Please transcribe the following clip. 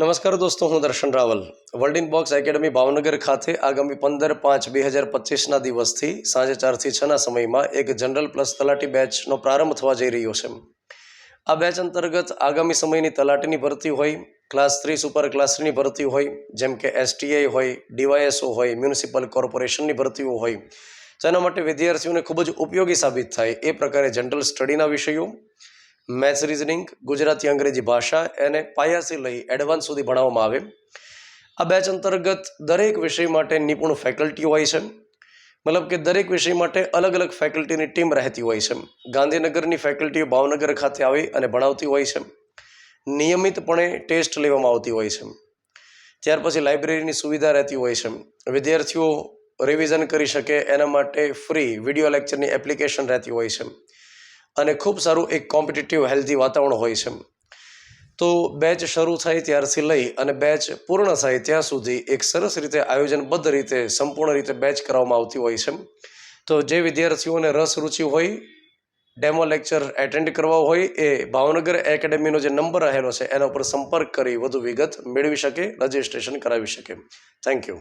નમસ્કાર દોસ્તો, હું Darshan Raval. World in box academy Bhavnagar ખાતે આગામી પંદર પાંચ બે હજાર પચીસના દિવસથી સાંજે ચારથી છના સમયમાં એક જનરલ પ્લસ તલાટી બેચનો પ્રારંભ થવા જઈ રહ્યો છે. આ બેચ અંતર્ગત આગામી સમયની તલાટીની ભરતી હોય ક્લાસ થ્રી સુપર ક્લાસ થ્રીની ભરતી હોય, જેમ કે એસટીઆઈ હોય ડીવાયએસઓ હોય મ્યુનિસિપલ કોર્પોરેશનની ભરતીઓ હોય. જેના માટે વિદ્યાર્થીઓને ખૂબ જ ઉપયોગી સાબિત થાય એ પ્રકારે જનરલ સ્ટડીના વિષયો મેથ્સ રિઝનિંગ ગુજરાતી અંગ્રેજી ભાષા એને પાયાથી લઈ એડવાન્સ સુધી ભણાવવામાં આવે. આ બેચ અંતર્ગત દરેક વિષય માટે નિપુણ ફેકલ્ટી હોય છે. મતલબ કે દરેક વિષય માટે અલગ અલગ ફેકલ્ટીની ટીમ રહેતી હોય છે. ગાંધીનગરની ફેકલ્ટીઓ ભાવનગર ખાતે આવી અને ભણાવતી હોય છે. નિયમિતપણે ટેસ્ટ લેવામાં આવતી હોય છે. ત્યાર પછી લાઇબ્રેરીની સુવિધા રહેતી હોય છે. વિદ્યાર્થીઓ રિવિઝન કરી શકે, એના માટે ફ્રી વીડિયો લેક્ચરની એપ્લિકેશન રહેતી હોય છે. અને ખૂબ સારું એક કોમ્પિટિટિવ હેલ્ધી વાતાવરણ હોય છે. તો બેચ શરૂ થાય ત્યારથી લઈ અને બેચ પૂર્ણ થાય ત્યાં સુધી એક સરસ રીતે આયોજનબદ્ધ રીતે, સંપૂર્ણ રીતે બેચ કરવામાં આવતી હોય છે. તો જે વિદ્યાર્થીઓને રસ, રુચિ હોય ડેમો લેક્ચર એટેન્ડ કરવા હોય, એ ભાવનગર એકેડેમીનો જે નંબર રહેલો છે, એના ઉપર સંપર્ક કરી વધુ વિગત મેળવી શકે રજિસ્ટ્રેશન કરાવી શકે. Thank you